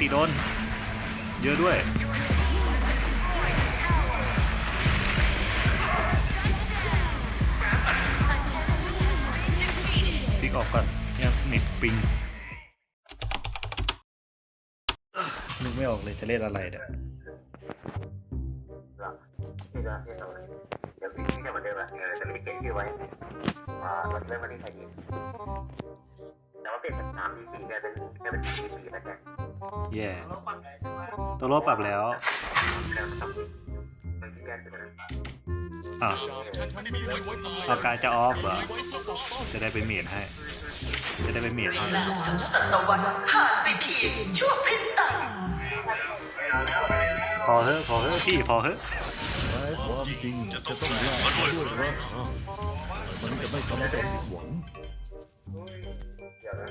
ตีโดน เยอะด้วยฟิกออกก่อนยังนิดปิงนึกไม่ออกเลยจะเล่นอะไรเนี่ยหรอที่จะที่จะเดี๋ ยวพี่จะเหมือนเดิมอะเออจะไม่ได้เขียนชื่อไว้ว่าเราจะเริ่มวันที่ใครดีแต่ว่าเปลี่ยนจากสามที่สี่กลายเป็นกลายเป็นสี่ที่สี่แล้วกันแย่ตัวโลปรับแล้วแล้วนะครับมันที่แก้สุดนะอะเอาการจะออฟเหรอ จะได้ไปเมียนให้ จะได้ไปเมียนให้แล้วสัตวรรษผ่านไปเพียงชั่วพริบตาพอเถอะพอเถอะพี่พอเถอะแม้ความ จริงจะต้องแลกด้วยราคามันจะไม่ทำให้เราผิดหวังเดี๋ยวนะ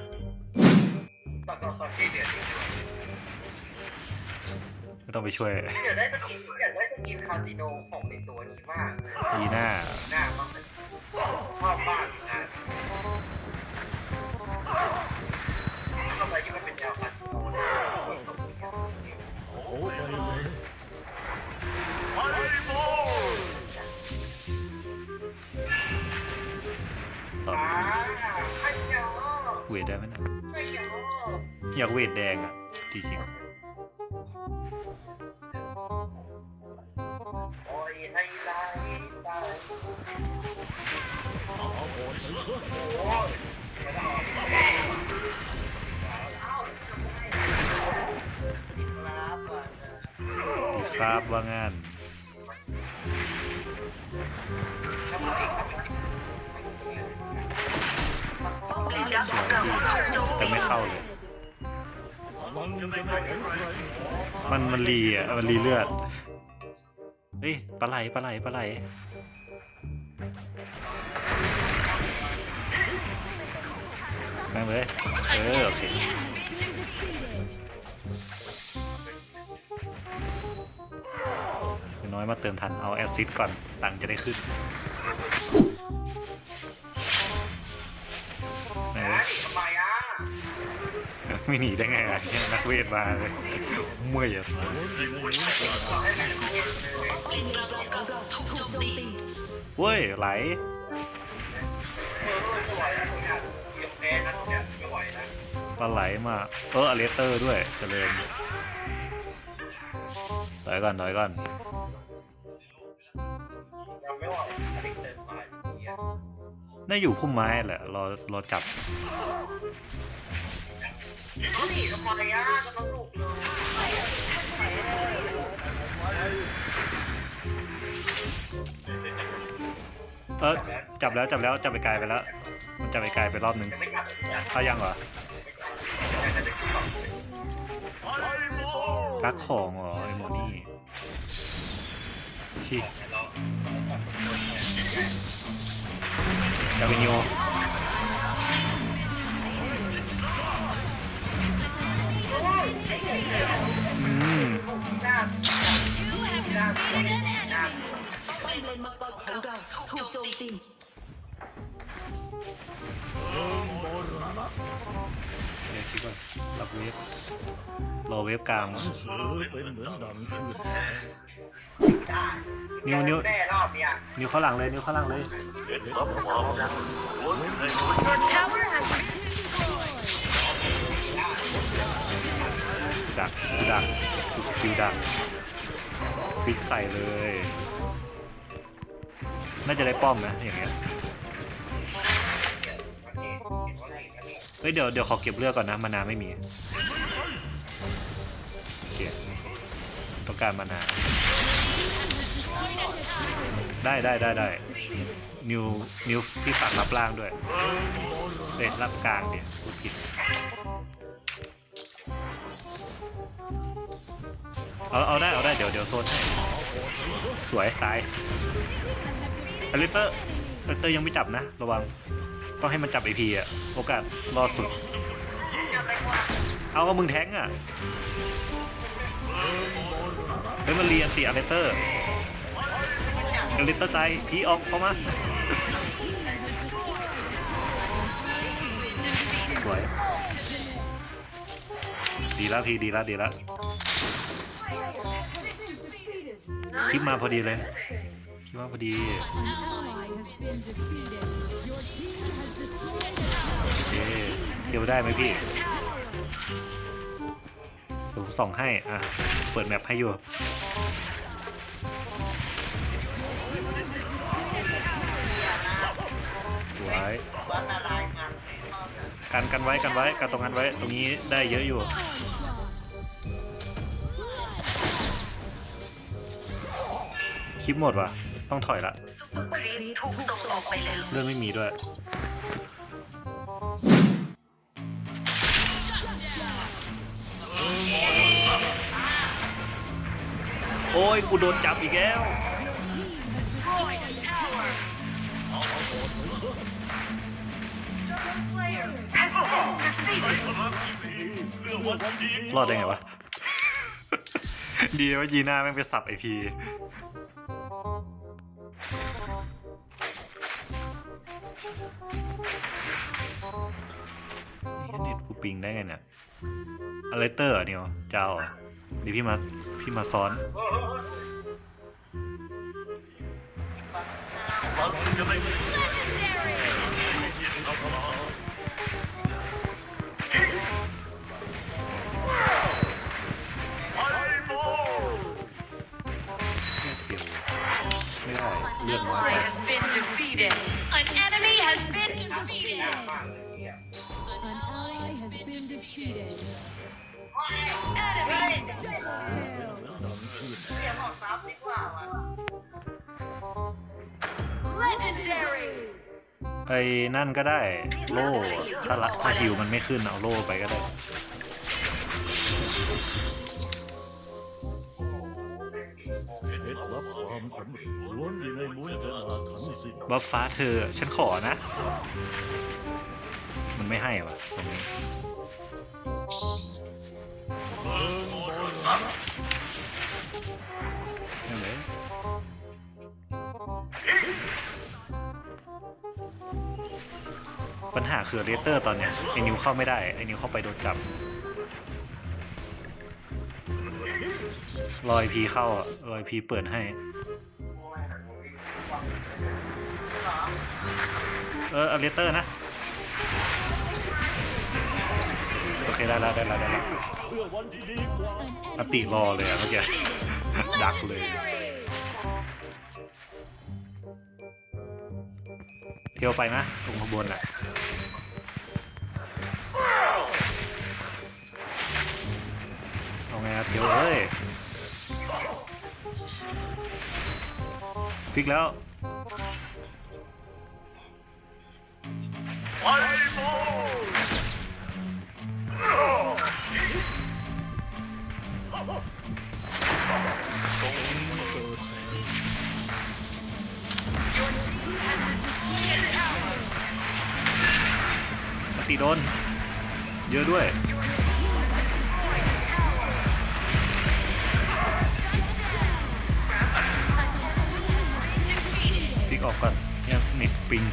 ไม่ต้องไปช่วยอยากได้สกินอยากได้สกินคาสิโนของในตัวนี้มากดีหน้า หน้ามากชอบมากนะ อยากเวทแดงอะจริงโอ้ยไอ้ลายตายโอ้ยครับอะๆครับว่างานป้นแต่ไม่เข้าเลย มันมันรีอะมันรีเลือด เฮ้ยปลาไหลปลาไหลปลาไหลแม่งเลยเออโอเคน้อยมาเติมทันเอาแอซซิดก่อนตังจะได้ขึ้น ไม่หนีได้ไงอะนักเวทมาเลยเมื่อยอะเว้ยไหลปลาไหลมาเอออเลสเตอร์ด้วยเจริญถอยก่อนถอยก่อนน่างเงี้ยน่าอยู่พุ่มไม้แหละรอรอจับ เขาหนีทำไมอะจะมาลูกเลยเออจับแล้วจับแล้วจับไปไกลไปแล้ว มันจับไปไกลไปรอบนึงจะไม่จับเลยนะถ้ายังเหรอกักของเหรอไอหมอนี่ชิดาวินิโป้อมเลนมังกรของเราถูกโจมตีเดี๋ยวคิดก่อนรับเวฟรอเวฟกลางมั้งเสือเป็นเหมือนดังพืชแท้นิ้วนิ้วนิ้วเข้าหลังเลยนิ้วเข้าหลังเลยดักดักดักสกิลดัก ฟิกใส่เลย น่าจะได้ป้อมนะอย่างเงี้ยเฮ้ยเดี๋ยวเดี๋ยวขอเก็บเลือดก่อนนะมานาไม่มีโอเคต้องการมานา ได้ได้ได้ได้นิวนิวพี่ฝากรับล่างด้วยเด็ดรับกลางเนี่ยพูดผิด เอาเอาได้เอาได้เดี๋ยวเดี๋ยวโซนให้สวยตายอลิเตอร์อลิเตอร์ยังไม่จับนะ ระวังต้องให้มันจับไอพีอะโอกาสรอดสุด เอาก็มึงแท้งอะเฮ้ยมันเรียนสิอลิเตอร์อลิเตอร์ตายพีออกเข้ามาสวย ดีแล้วพี่ดีแล้วดีแล้วคลิปมาพอดีเลยคลิปมาพอดี An ally has been defeated. Your team has destroyed a tower. โอเคเดี๋ยวได้ไหมพี่ผมส่องให้ อะ เปิดแมปให้อยู่สวย กันกันไว้กันไว้กันตรงนั้นไว้ ตรงนี้ได้เยอะอยู่ คลิปหมดว่ะ ต้องถอยละเรื่องไม่มีด้วยโอ้ย กูโดนจับอีกแล้ว รอดได้ไงวะ ดีว่ายีน่าแม่งไปสับไอพีเน็ตกูปิงได้ไงเนี่ยอะไรเตอร์เหรอเนี่ยเจ้าเหรอดีพี่มาพี่มาซ้อน อ้นั่นก็ได้ โล่ถ้าละถ้าฮิวมันไม่ขึ้นเอาโล่ไปก็ได้ เคล็ดลับความสำเร็จล้วนอยู่ในมุ้ยกระดาษทั้งสิ้นบัฟฟ้าเธอ ฉันขอนะ มันไม่ให้วะสมนี้นั่นเลย ปัญหาคือเรเตอร์ตอนเนี้ยไอ้นิวเข้าไม่ได้ไอ้นิวเข้าไปโดนจับรอยพีเข้าอะรอยพีเปิดให้ เออเอาเลเตอร์นะ โอเค ได้แล้วได้แล้วได้แล้วเพื่อวันที่ดีกว่าอติรอเลยอะเมื่อกี้ดักเลย เดียวไปนะตรงขบวนอะเอาไงครับเดียวเอ้ยฟิกแล้ว ตีโดน เยอะด้วยฟิกออกก่อนยังเน็ตปิง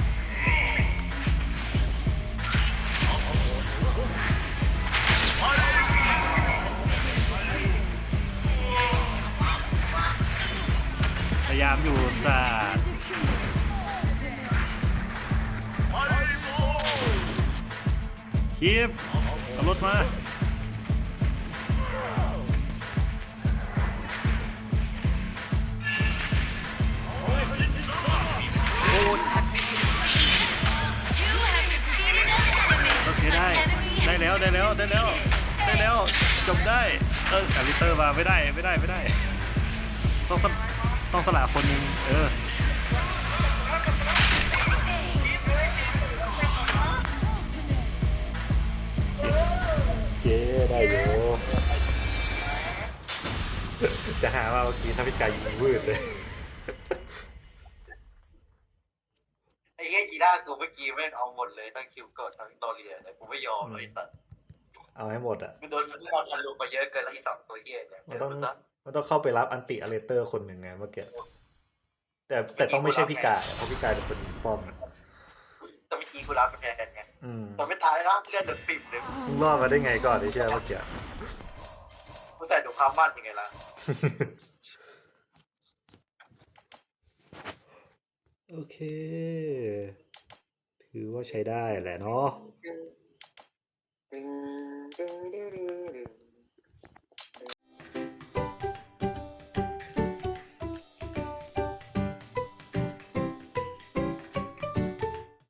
พยายามอยู่สาด คีบเอารถมาโอ้ยโอเคได้ ได้แล้ว ได้แล้ว ได้แล้ว ได้แล้ว จบได้ เอออาริเตอร์มาไม่ได้ ไม่ได้ ไม่ได้ ต้องต้องสละคนหนึงเออ ได้อยู่จะหาว่าเมื่อกี้ถ้าพิการยิงวืดเลย ไอ้เงี้ยยีน่ากูเมื่อกี้แม่งเอาหมดเลยทั้งคิวกดทั้งตอเรียแต่กูไม่ยอมเลยไอ้สัตว์เอาให้หมดอะ กูโดนมันเอาทันลูกไปเยอะเกินแล้วอีสองตัวเฮียเนี่ยมันต้องเดี๋ยวกูซะมันต้องเข้าไปรับอันติอเลเตอร์คนหนึ่งไงเมื่อกี้แต่แต่ต้องไม่ใช่พี่กายเพราะพี่กายเป็นคนป้อมแต่เมื่อกี้กูรับมันแทนกันไงอืม แต่ไม่ตายนะเลือดเดือดปิ่มเลยมึงรอดมาได้ไงก่อนไอ้เชี่ยเมื่อกี้กูใส่ถุงเท้ามั่นยังไงล่ะโอเค ถือว่าใช้ได้แหละเนาะดึง